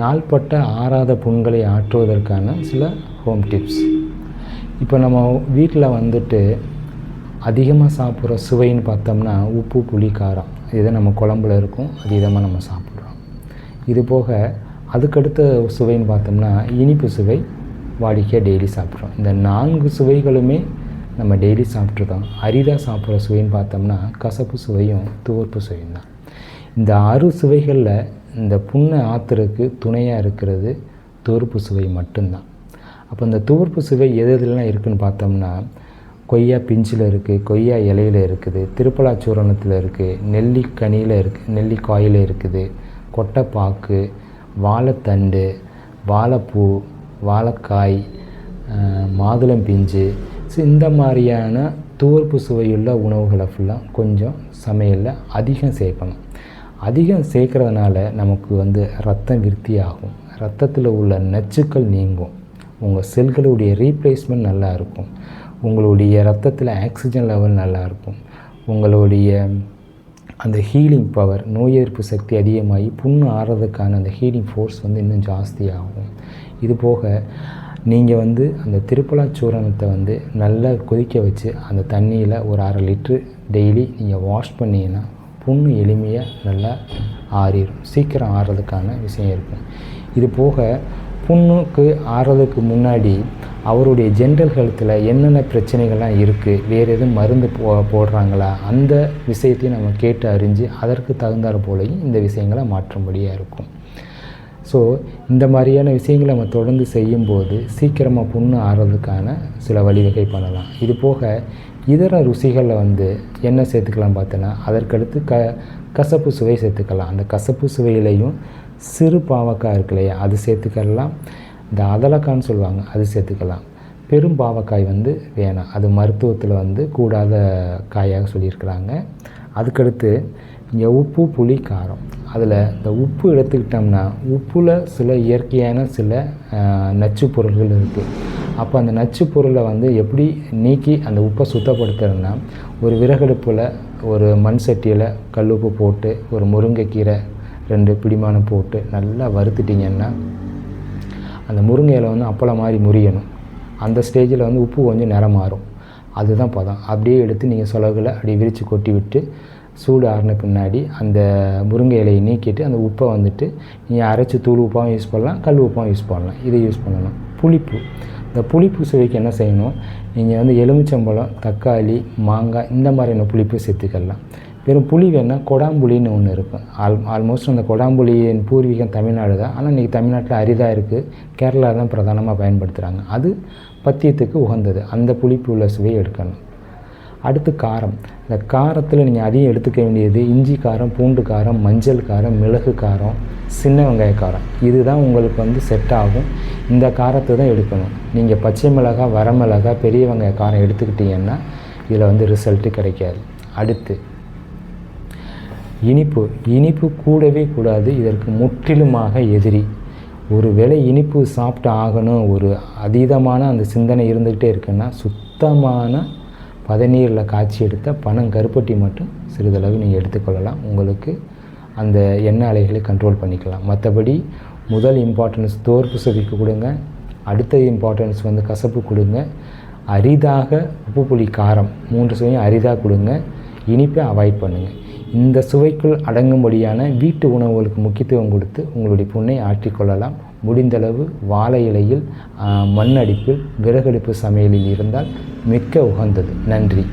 நாள்பட்ட ஆறாத புண்களை ஆற்றுவதற்கான சில ஹோம் டிப்ஸ் இப்போ நம்ம வீட்டில் வந்துட்டு அதிகமாக சாப்பிட்ற சுவைன்னு பார்த்தோம்னா உப்பு புளி காரம். இதுதான் நம்ம குழம்புல இருக்கும் அதிகமாக நம்ம சாப்பிட்றோம். இது போக அதுக்கடுத்த சுவைன்னு பார்த்தோம்னா இனிப்பு சுவை வாடிக்கையாக டெய்லி சாப்பிட்றோம். இந்த நான்கு சுவைகளுமே நம்ம டெய்லி சாப்பிட்ருக்கோம் அரிதாக சாப்பிட்ற சுவைன்னு பார்த்தோம்னா கசப்பு சுவையும் துவர்ப்பு சுவையும் தான். இந்த ஆறு சுவைகளில் இந்த புண்ணை ஆற்றுறதுக்கு துணையாக இருக்கிறது துவர்ப்பு சுவை மட்டும்தான். அப்போ இந்த துவர்ப்பு சுவை எது எதுலாம் இருக்குதுன்னு பார்த்தோம்னா கொய்யா பிஞ்சில் இருக்குது கொய்யா இலையில் இருக்குது திருப்பலாச்சூரணத்தில் இருக்குது நெல்லிக்கனியில் இருக்குது நெல்லிக்காயில் இருக்குது கொட்டைப்பாக்கு வாழைத்தண்டு வாழைப்பூ வாழைக்காய் மாதுளம் பிஞ்சு. ஸோ இந்த மாதிரியான துவர்ப்பு சுவையுள்ள உணவுகளை ஃபுல்லாக கொஞ்சம் சமையலில் அதிகம் சேர்க்கணும். அதிகம் சேர்க்குறதுனால நமக்கு வந்து ரத்தம் விருத்தி ஆகும் ரத்தத்தில் உள்ள நச்சுக்கள் நீங்கும். உங்கள் செல்களுடைய ரீப்ளேஸ்மெண்ட் நல்லாயிருக்கும் உங்களுடைய ரத்தத்தில் ஆக்சிஜன் லெவல் நல்லாயிருக்கும் உங்களுடைய அந்த ஹீலிங் பவர் நோய் எதிர்ப்பு சக்தி அதிகமாகி புண்ணு ஆறதுக்கான அந்த ஹீலிங் ஃபோர்ஸ் வந்து இன்னும் ஜாஸ்தியாகும். இது போக நீங்கள் வந்து அந்த திருப்பலாச்சூரணத்தை வந்து நல்லா கொதிக்க வச்சு அந்த தண்ணியில் ஒரு அரை லிட்ரு டெய்லி நீங்கள் வாஷ் பண்ணிங்கன்னா புண்ணு எளிமையாக நல்லா ஆறிடும் சீக்கிரம் ஆறுறதுக்கான விஷயம் இருக்கும் இது போக புண்ணுக்கு ஆறுறதுக்கு முன்னாடி அவருடைய ஜென்ரல் ஹெல்த்தில் என்னென்ன பிரச்சனைகள்லாம் இருக்குது வேறு எதுவும் மருந்து போ போடுறாங்களா அந்த விஷயத்தையும் நம்ம கேட்டு அறிஞ்சு அதற்கு தகுந்தாற் போலையும் இந்த விஷயங்களை மாற்றும்படியாக இருக்கும். ஸோ இந்த மாதிரியான விஷயங்களை நம்ம தொடர்ந்து செய்யும்போது சீக்கிரமாக புண்ணு ஆறுறதுக்கான சில வழிவகை பண்ணலாம். இது போக இதர ருசிகளில் வந்து என்ன சேர்த்துக்கலாம் பார்த்தோன்னா அதற்கடுத்து க கசப்பு சுவை சேர்த்துக்கலாம். அந்த கசப்பு சுவையிலையும் சிறு பாவக்காய் இருக்கு இல்லையா அது சேர்த்துக்கலாம். இந்த அதலக்கான்னு சொல்லுவாங்க அது சேர்த்துக்கலாம். பெரும் பாவக்காய் வந்து வேணாம். அது மருத்துவத்தில் வந்து கூடாத காயாக சொல்லியிருக்கிறாங்க. அதுக்கடுத்து இங்கே உப்பு புளி காரம். அதில் இந்த உப்பு எடுத்துக்கிட்டோம்னா உப்பில் சில இயற்கையான சில நச்சு பொருள்கள் இருக்குது அப்போ அந்த நச்சு பொருளை வந்து எப்படி நீக்கி அந்த உப்பை சுத்தப்படுத்துறதுனா ஒரு விறகடுப்பில் ஒரு மண் சட்டியில் கல் உப்பு போட்டு ஒரு முருங்கைக்கீரை ரெண்டு பிடிமானம் போட்டு நல்லா வறுத்துட்டிங்கன்னா அந்த முருங்கையில் வந்து அப்பளம் மாதிரி முறியணும். அந்த ஸ்டேஜில் வந்து உப்பு கொஞ்சம் நிறம் மாறும் அதுதான் பதம். அப்படியே எடுத்து நீங்கள் சொலகில் அப்படியே விரித்து கொட்டி விட்டு சூடு ஆறின பின்னாடி அந்த முருங்கை இலையை நீக்கிட்டு அந்த உப்பை வந்துட்டு நீங்கள் அரைச்சி தூள் உப்பாகவும் யூஸ் பண்ணலாம் கல் உப்பாகவும் யூஸ் பண்ணலாம். இதை யூஸ் பண்ணலாம். புளிப்பு. இந்த புளிப்பு சுவைக்கு என்ன செய்யணும்? நீங்கள் வந்து எலுமிச்சம்பழம் தக்காளி மாங்காய் இந்த மாதிரியான புளிப்பு சேர்த்துக்கலாம். வெறும் புளி வேணால் கொடாம்புளின்னு ஒன்று இருக்கும். ஆல் ஆல்மோஸ்ட் அந்த கொடாம்புளியின் பூர்வீகம் தமிழ்நாடு தான். ஆனால் இன்றைக்கி தமிழ்நாட்டில் அரிதாக இருக்குது கேரளா தான் பிரதானமாக பயன்படுத்துகிறாங்க அது பத்தியத்துக்கு உகந்தது. அந்த புளிப்பு உள்ள சுவையை எடுக்கணும். அடுத்து காரம். இந்த காரத்தில் நீங்கள் அதிகம் எடுத்துக்க வேண்டியது இஞ்சி காரம் பூண்டு காரம் மஞ்சள் காரம் மிளகு காரம் சின்ன வெங்காய காரம். இதுதான் உங்களுக்கு வந்து செட் ஆகும். இந்த காரத்தை தான் எடுக்கணும். நீங்கள் பச்சை மிளகாய் வரமிளகாய் பெரிய வெங்காய காரம் எடுத்துக்கிட்டிங்கன்னா இதில் வந்து ரிசல்ட்டு கிடைக்காது. அடுத்து இனிப்பு. இனிப்பு கூடவே கூடாது. இதற்கு முற்றிலுமாக எதிரி. ஒரு வேளை இனிப்பு சாப்பிட்டு ஆகணும். ஒரு அதீதமான அந்த சிந்தனை இருந்துக்கிட்டே இருக்குன்னா சுத்தமான பதநீரில் காய்ச்சி எடுத்த பனம் கருப்பட்டி மட்டும் சிறிதளவு நீங்கள் எடுத்துக்கொள்ளலாம். உங்களுக்கு அந்த எண்ணெய் அலைகளை கண்ட்ரோல் பண்ணிக்கலாம். மற்றபடி முதல் இம்பார்ட்டன்ஸ் தோற்பு சுவைக்கு கொடுங்க. அடுத்த இம்பார்ட்டன்ஸ் வந்து கசப்பு கொடுங்க. அரிதாக உப்பு புளி காரம் மூன்று சுவையும் அரிதாக கொடுங்க. இனிப்பை அவாய்ட் பண்ணுங்கள் இந்த சுவைக்குள் அடங்கும்படியான வீட்டு உணவுகளுக்கு முக்கியத்துவம் கொடுத்து உங்களுடைய புண்ணை ஆற்றிக்கொள்ளலாம். முடிந்தளவு வாழை இலையில் மண் அடுப்பில் விறகடுப்பு சமையலில் இருந்தால் மிக்க உகந்தது. நன்றி.